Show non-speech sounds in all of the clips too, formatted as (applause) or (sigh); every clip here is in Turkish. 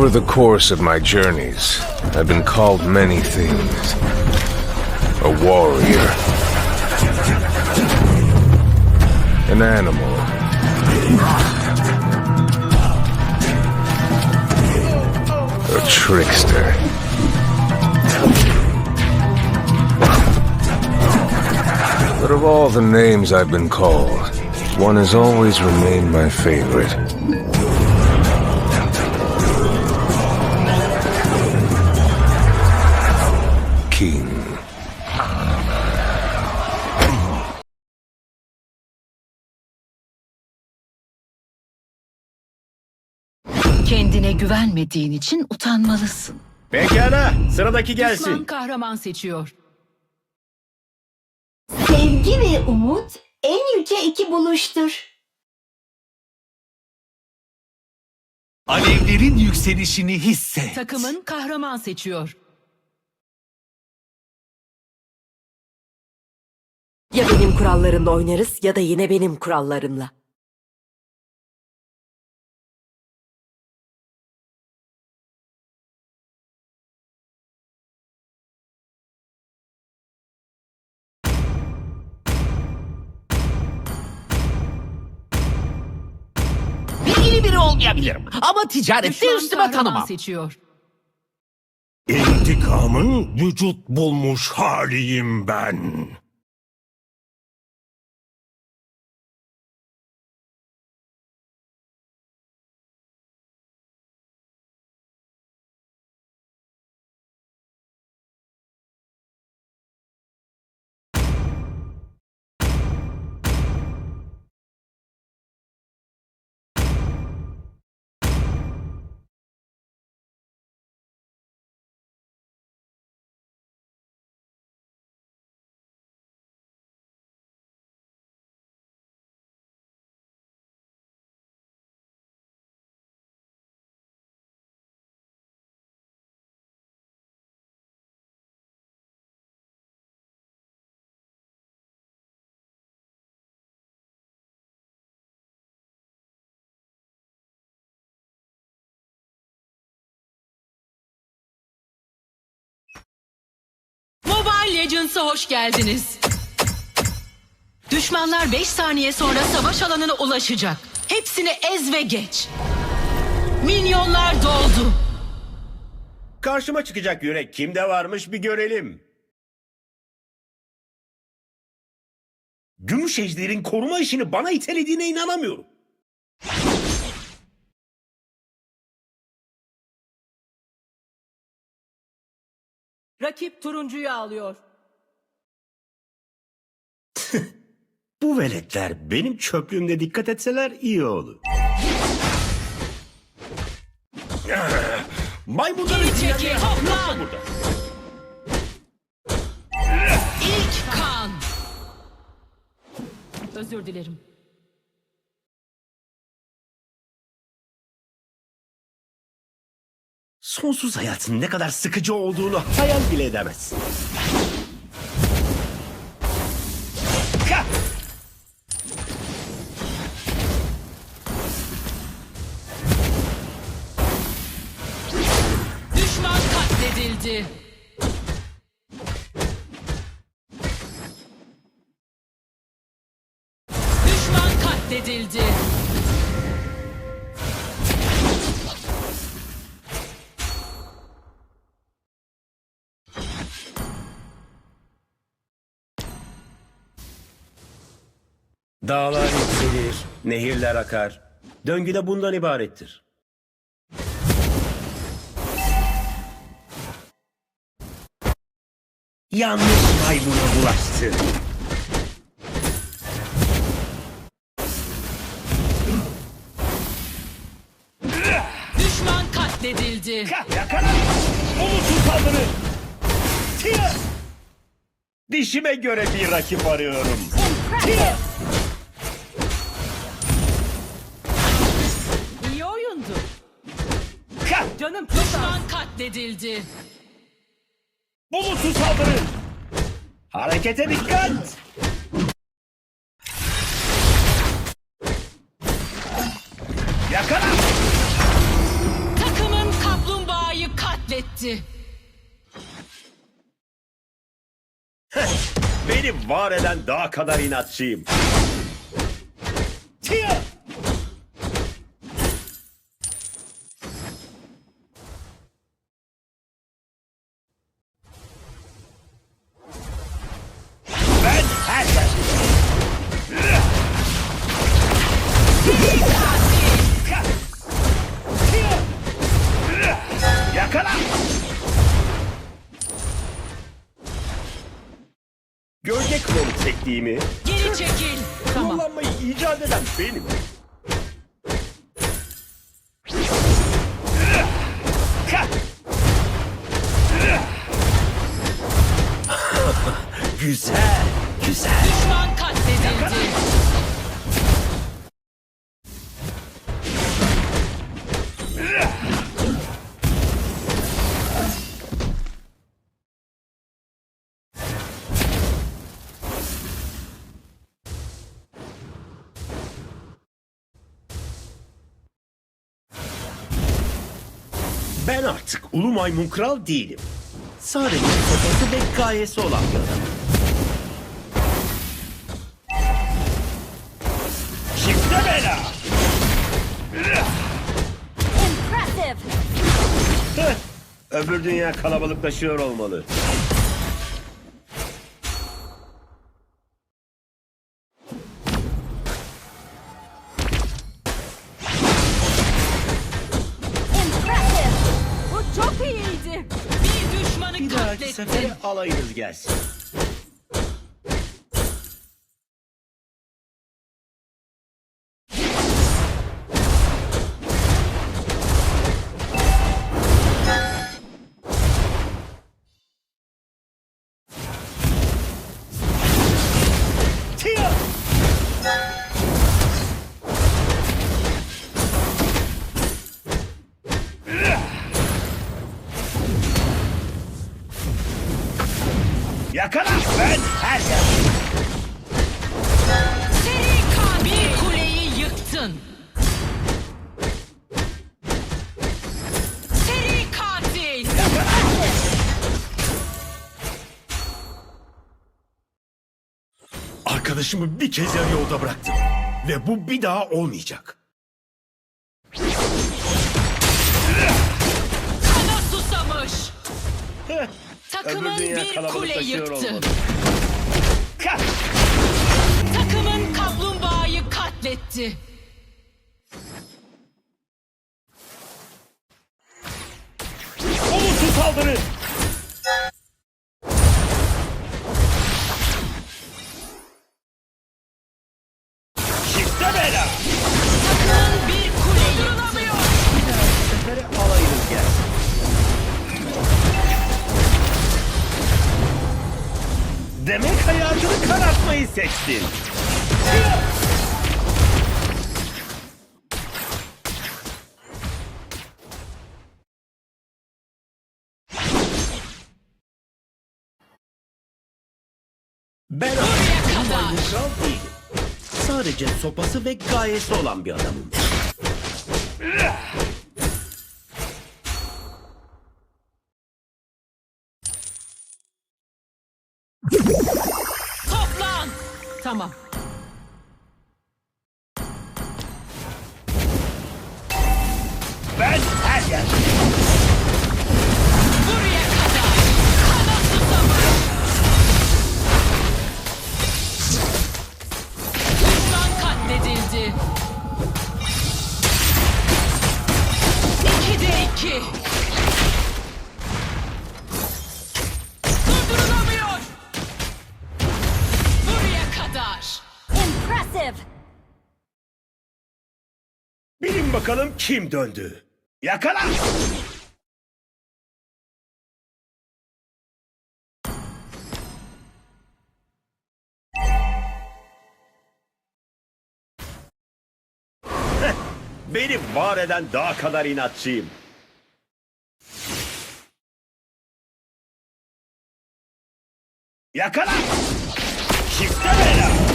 Over the course of my journeys, I've been called many things. A warrior. An animal. A trickster. But of all the names I've been called, one has always remained my favorite. Güvenmediğin için utanmalısın. Pekala, sıradaki Düşman gelsin. kahraman seçiyor. Sevgi ve umut en yüce iki buluştur. Alevlerin yükselişini hisset. Takımın kahraman seçiyor. Ya benim kurallarımla oynarız ya da yine benim kurallarımla. Biri olmayabilirim ama ticarette üstüme tanımam. seçiyor. İntikamın vücut bulmuş haliyim ben. Legends'a hoş geldiniz. Düşmanlar 5 saniye sonra savaş alanına ulaşacak. Hepsini ez ve geç. Minyonlar doldu. Karşıma çıkacak yürek kimde varmış bir görelim. Gümüş ejderin koruma işini bana itelediğine inanamıyorum. Rakip turuncuyu alıyor. Bu veletler benim çöplüğümde dikkat etseler iyi olur. Maymunların çekil, hoplan! burada. İlk kan. Özür dilerim. Sonsuz hayatın ne kadar sıkıcı olduğunu hayal bile edemezsin. Dağlar yükselir, nehirler akar. Döngü de bundan ibarettir. Yanlış maymuna bulaştı. Düşman katledildi. Yakala! Ulusun saldırı! Tia! Dişime göre bir rakip arıyorum. Tia! Canım Düşman katledildi. Bulutsuz saldırı! Harekete dikkat! Yakala! Takımın katletti. Beni var eden daha kadar inatçıyım. Tia! Benim. (laughs) güzel, güzel. Düşman katledildi. Artık ulu maymun kral değilim. Sadece sopası ve gayesi olan bir adamım. Çifte bela! Impressive. Öbür dünya kalabalıklaşıyor olmalı. yes. Arkadaşımı bir kez yarı yolda bıraktım. Ve bu bir daha olmayacak. Kana susamış. Öbür Takımın dünya bir kule yıktı. olmalı. Takımın kaplumbağayı katletti. Olumsuz saldırı! Ben Buraya kadar. Sadece sopası ve gayesi olan bir adamım. Toplan. Tamam. Ben her yerde. Bakalım kim döndü. Yakala! Beni var eden daha kadar inatçıyım. Yakala! Çifte bela!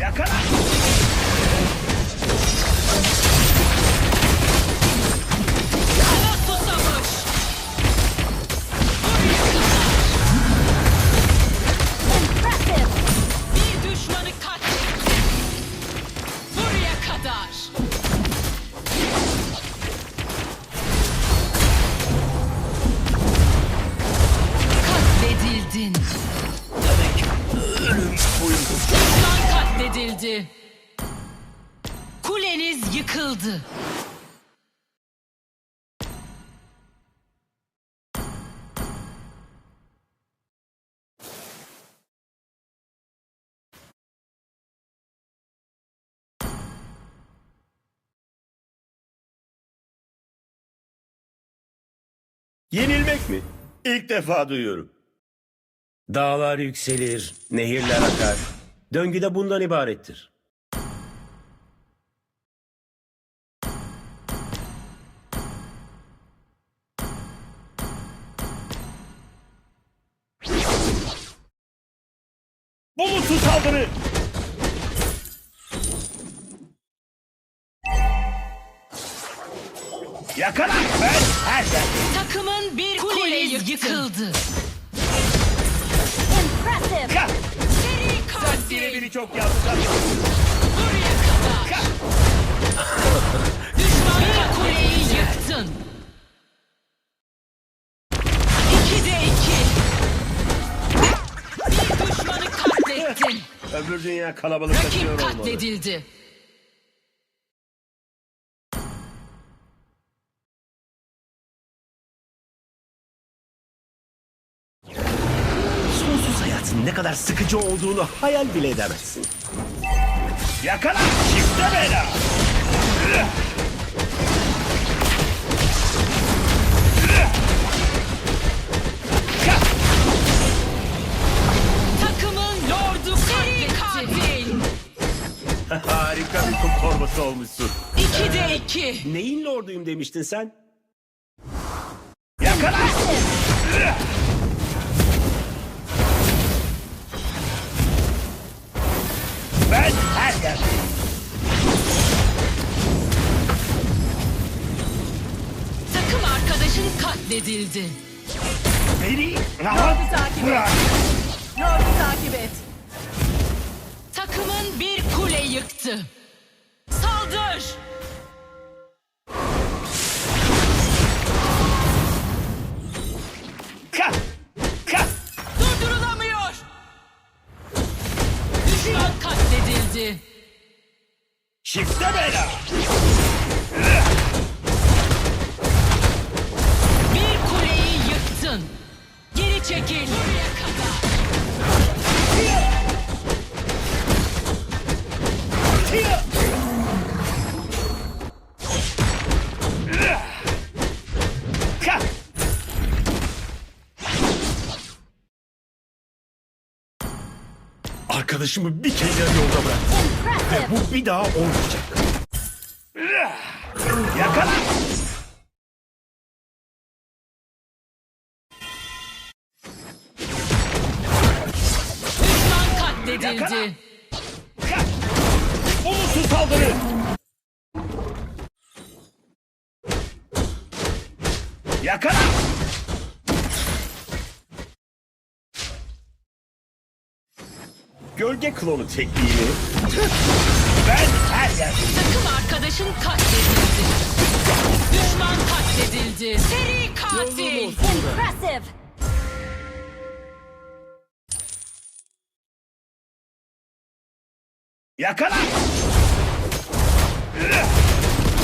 Takım arkadaşın katledildi. Yenilmek mi? İlk defa duyuyorum. Dağlar yükselir, nehirler akar. Döngü de bundan ibarettir. Bulutsuz saldırı! Yakala! Ben her yer. Takımın bir kuleniz yıkıldı. Kalk! Seri katil. Birebiri çok yanlış anladın. Buraya kadar. Düşman kuleyi yıktın. İki de iki. Bir düşmanı katlettin. Öbür dünya kalabalıklaşıyor Rakip olmalı. katledildi. Sonsuz hayatın ne kadar sıkıcı olduğunu hayal bile edemezsin. Yakala! Çifte bela! Takımın lordu katil. (laughs) Harika bir kum torbası olmuşsun. İki de iki. Neyin lorduyum demiştin sen? Yakala! Katledildi. Beni rahat bırak. Takımın bir kule yıktı. Saldır! Kalk! Kalk! Durdurulamıyor! Düşman katledildi. Çifte bela! Yıktın. Geri çekil. Buraya kadar. Arkadaşımı bir kere yolda bırak. Ve bu bir daha olmayacak. Yakala! Katledildi. Kalk! Bulutsuz saldırı! Yakala! Gölge klonu tekniğini ben her yerde Takım arkadaşın katledildi. Düşman katledildi. Seri katil. Impressive. Yakala!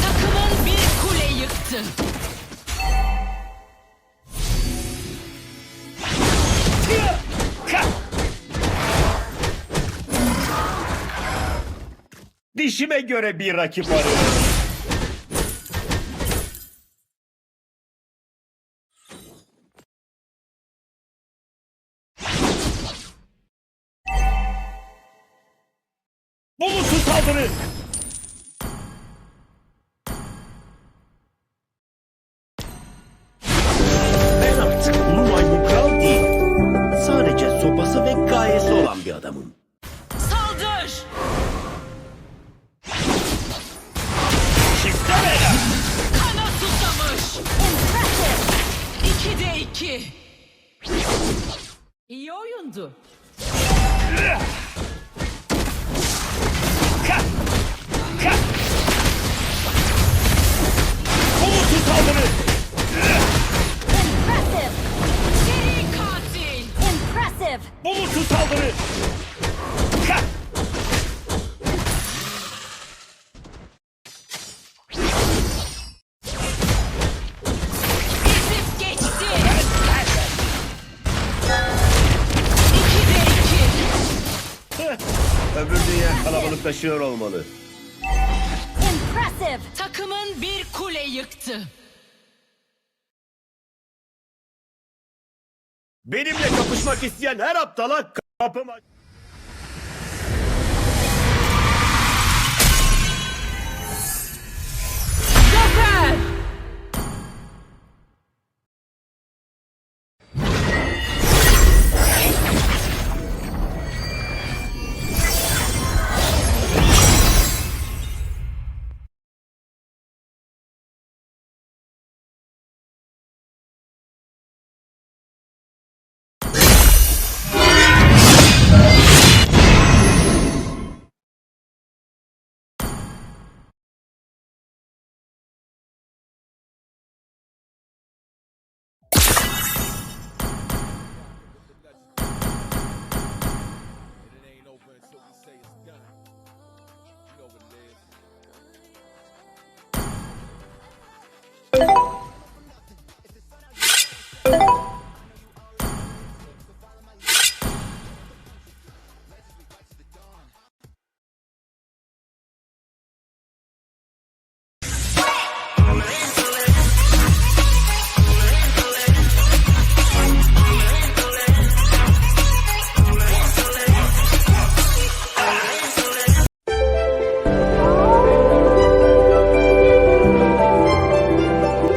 Takımın bir kule yıktı. Dişime göre bir rakip arıyorum. Bulutsuz saldırı! Ben artık ulu maymun kral değilim. Sadece sopası ve gayesi olan bir adamım. Saldır! Çifte bela! Kana susamış. İki de iki. İyi oyundu. saldırı! Impressive! Seri! Impressive! Bulutsuz saldırı! Heh. Ezip geçti! İki de iki! Öbür dünya kalabalıklaşıyor olmalı. Agresif. Takımın bir kule yıktı. Benimle kapışmak isteyen her aptala kapım. Zafer!